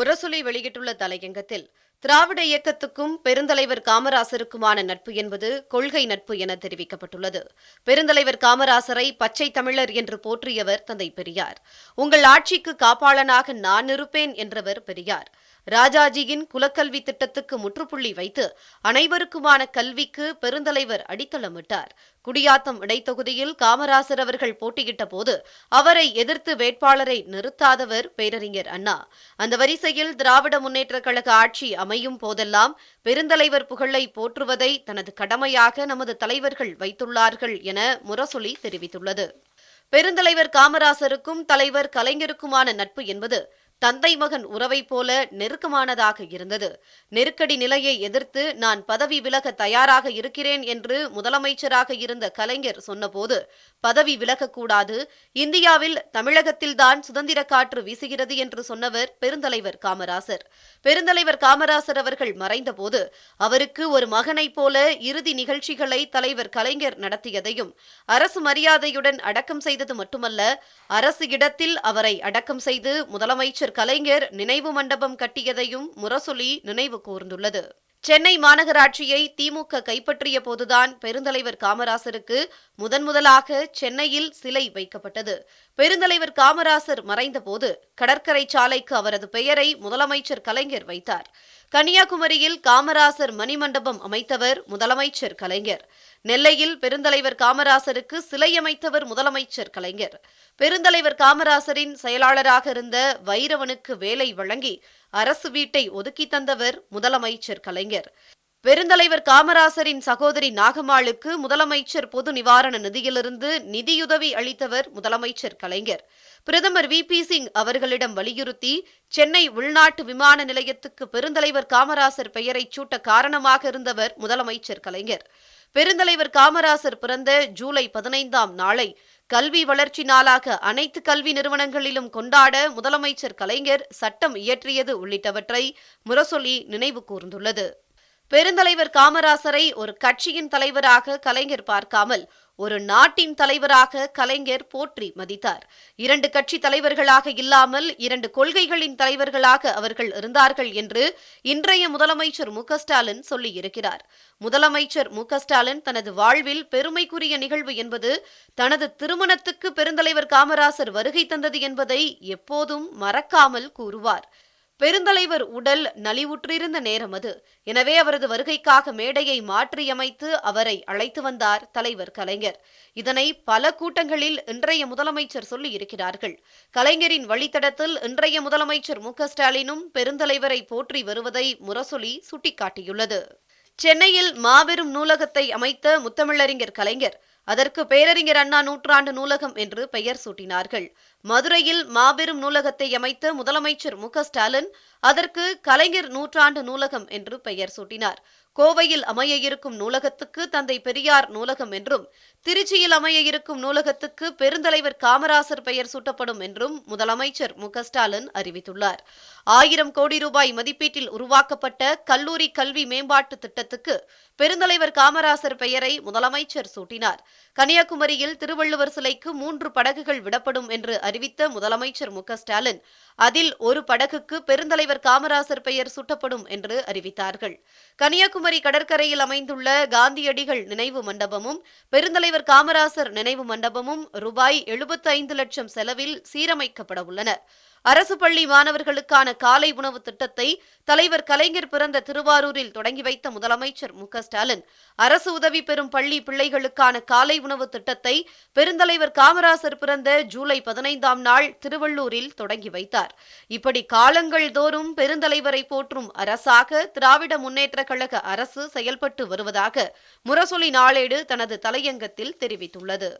முரசொலி வெளியிட்டுள்ள தலையங்கத்தில் திராவிட இயக்கத்துக்கும் பெருந்தலைவர் காமராசருக்குமான நட்பு என்பது கொள்கை நட்பு என தெரிவிக்கப்பட்டுள்ளது. பெருந்தலைவர் காமராசரை பச்சை தமிழர் என்று போற்றியவர் தந்தை பெரியார். உங்கள் ஆட்சிக்கு காப்பாளனாக நான் இருப்பேன் என்றவர் பெரியார். ராஜாஜியின் குலக்கல்வி திட்டத்துக்கு முற்றுப்புள்ளி வைத்து அனைவருக்குமான கல்விக்கு பெருந்தலைவர் அடித்தளமிட்டார். குடியாத்தம் இடைத்தொகுதியில் காமராசர் அவர்கள் போட்டியிட்ட போது அவரை எதிர்த்து வேட்பாளரை நிறுத்தாதவர் பேரறிஞர் அண்ணா. அந்த வரிசையில் திராவிட முன்னேற்றக் கழக ஆட்சி அமையும் போதெல்லாம் பெருந்தலைவர் புகழை போற்றுவதை தனது கடமையாக நமது தலைவர்கள் வைத்துள்ளார்கள் என முரசொலி தெரிவித்துள்ளது. பெருந்தலைவர் காமராசருக்கும் தலைவர் கலைஞருக்குமான நட்பு என்பது தந்தை மகன் உறவைப் போல நெருக்கமானதாக இருந்தது. நெருக்கடி நிலையை எதிர்த்து நான் பதவி விலக தயாராக இருக்கிறேன் என்று முதலமைச்சராக இருந்த கலைஞர் சொன்னபோது பதவி விலகக்கூடாது. இந்தியாவில் தமிழகத்தில்தான் சுதந்திர காற்று வீசுகிறது என்று சொன்னவர் பெருந்தலைவர் காமராசர். பெருந்தலைவர் காமராசர் அவர்கள் மறைந்தபோது அவருக்கு ஒரு மகனைப் போல இறுதி நிகழ்ச்சிகளை தலைவர் கலைஞர் நடத்தியதையும் அரசு மரியாதையுடன் அடக்கம் செய்தது மட்டுமல்ல அரசு இடத்தில் அவரை அடக்கம் செய்து முதலமைச்சர் கலைஞர் நினைவு மண்டபம் கட்டியதையும் முரசொலி நினைவு கூர்ந்துள்ளது. சென்னை மாநகராட்சியை திமுக கைப்பற்றிய போதுதான் பெருந்தலைவர் காமராசருக்கு முதன் முதலாக சென்னையில் சிலை வைக்கப்பட்டது. பெருந்தலைவர் காமராசர் மறைந்தபோது கடற்கரை சாலைக்கு அவரது பெயரை முதலமைச்சர் கலைஞர் வைத்தார். கன்னியாகுமரியில் காமராசர் மணிமண்டபம் அமைத்தவர் முதலமைச்சர் கலைஞர். நெல்லையில் பெருந்தலைவர் காமராசருக்கு சிலை அமைத்தவர் முதலமைச்சர் கலைஞர். பெருந்தலைவர் காமராசரின் செயலாளராக இருந்த வைரவனுக்கு வேலை வழங்கி அரசு வீட்டை ஒதுக்கி தந்தவர் முதலமைச்சர் கலைஞர். பெருந்தலைவர் காமராசரின் சகோதரி நாகம்மாளுக்கு முதலமைச்சர் பொது நிவாரண நிதியிலிருந்து நிதியுதவி அளித்தவர் முதலமைச்சர் கலைஞர். பிரதமர் வி. பி. சிங் அவர்களிடம் வலியுறுத்தி சென்னை உள்நாட்டு விமான நிலையத்துக்கு பெருந்தலைவர் காமராசர் பெயரை சூட்ட காரணமாக இருந்தவர் முதலமைச்சர் கலைஞர். பெருந்தலைவர் காமராசர் பிறந்த ஜூலை பதினைந்தாம் நாளை கல்வி வளர்ச்சி நாளாக அனைத்து கல்வி நிறுவனங்களிலும் கொண்டாட முதலமைச்சர் கலைஞர் சட்டம் இயற்றியது உள்ளிட்டவற்றை முரசொலி நினைவு கூர்ந்துள்ளது. பெருந்தலைவர் காமராசரை ஒரு கட்சியின் தலைவராக கலைஞர் பார்க்காமல் ஒரு நாட்டின் தலைவராக கலைஞர் போற்றி மதித்தார். இரண்டு கட்சி தலைவர்களாக இல்லாமல் இரண்டு கொள்கைகளின் தலைவர்களாக அவர்கள் இருந்தார்கள் என்று இன்றைய முதலமைச்சர் மு ஸ்டாலின் சொல்லியிருக்கிறார். முதலமைச்சர் மு ஸ்டாலின் தனது வாழ்வில் பெருமைக்குரிய நிகழ்வு என்பது தனது திருமணத்துக்கு பெருந்தலைவர் காமராசர் வருகை தந்தது என்பதை எப்போதும் மறக்காமல் கூறுவார். பெருந்தலைவர் உடல் நலிவுற்றிருந்த நேரம் அது. எனவே அவரது வருகைக்காக மேடையை மாற்றியமைத்து அவரை அழைத்து வந்தார் தலைவர் கலைஞர். இதனை பல கூட்டங்களில் இன்றைய முதலமைச்சர் சொல்லி இருக்கிறார்கள் கலைஞரின் வழித்தடத்தில் இன்றைய முதலமைச்சர் மு ஸ்டாலினும் பெருந்தலைவரை போற்றி வருவதை முரசொலி சுட்டிக்காட்டியுள்ளது. சென்னையில் மாபெரும் நூலகத்தை அமைத்த முத்தமிழறிஞர் கலைஞர் அதற்கு பேரறிஞர் அண்ணா நூற்றாண்டு நூலகம் என்று பெயர் சூட்டினார்கள். மதுரையில் மாபெரும் நூலகத்தை அமைத்த முதலமைச்சர் மு ஸ்டாலின் அதற்கு கலைஞர் நூற்றாண்டு நூலகம் என்று பெயர் சூட்டினார். கோவையில் அமைய இருக்கும் நூலகத்துக்கு தந்தை பெரியார் நூலகம் என்றும் திருச்சியில் அமைய இருக்கும் நூலகத்துக்கு பெருந்தலைவர் காமராசர் பெயர் சூட்டப்படும் என்றும் முதலமைச்சர் மு ஸ்டாலின் அறிவித்துள்ளார். ஆயிரம் கோடி ரூபாய் மதிப்பீட்டில் உருவாக்கப்பட்ட கல்லூரி கல்வி மேம்பாட்டு திட்டத்துக்கு பெருந்தலைவர் காமராசர் பெயரை முதலமைச்சர் சூட்டினார். கன்னியாகுமரியில் திருவள்ளுவர் சிலைக்கு மூன்று படகுகள் விடப்படும் என்று அறிவித்த முதலமைச்சர் மு ஸ்டாலின் அதில் ஒரு படகுக்கு பெருந்தலைவர் காமராசர் பெயர் சூட்டப்படும் என்று அறிவித்தார்கள். கன்னியாகுமரி கடற்கரையில் அமைந்துள்ள காந்தியடிகள் நினைவு மண்டபமும் பெருந்தலைவர் காமராசர் நினைவு மண்டபமும் ரூபாய் எழுபத்தி ஐந்து லட்சம் செலவில் சீரமைக்கப்பட உள்ளன. அரசு பள்ளி மாணவர்களுக்கான காலை உணவு திட்டத்தை தலைவர் கலைஞர் பிறந்த திருவாரூரில் தொடங்கி வைத்த முதலமைச்சர் மு ஸ்டாலின். அரசு உதவி பெறும் பள்ளி பிள்ளைகளுக்கான காலை உணவு திட்டத்தை பெருந்தலைவர் காமராசர் பிறந்த ஜூலை பதினைந்தாம் நாள் திருவள்ளூரில் தொடங்கி வைத்தார். இப்படி காலங்கள் தோறும் பெருந்தலைவரை போற்றும் அரசாக திராவிட முன்னேற்ற கழக அரசு செயல்பட்டு வருவதாக முரசொலி நாளேடு தனது தலையங்கத்தில் தெரிவித்துள்ளது.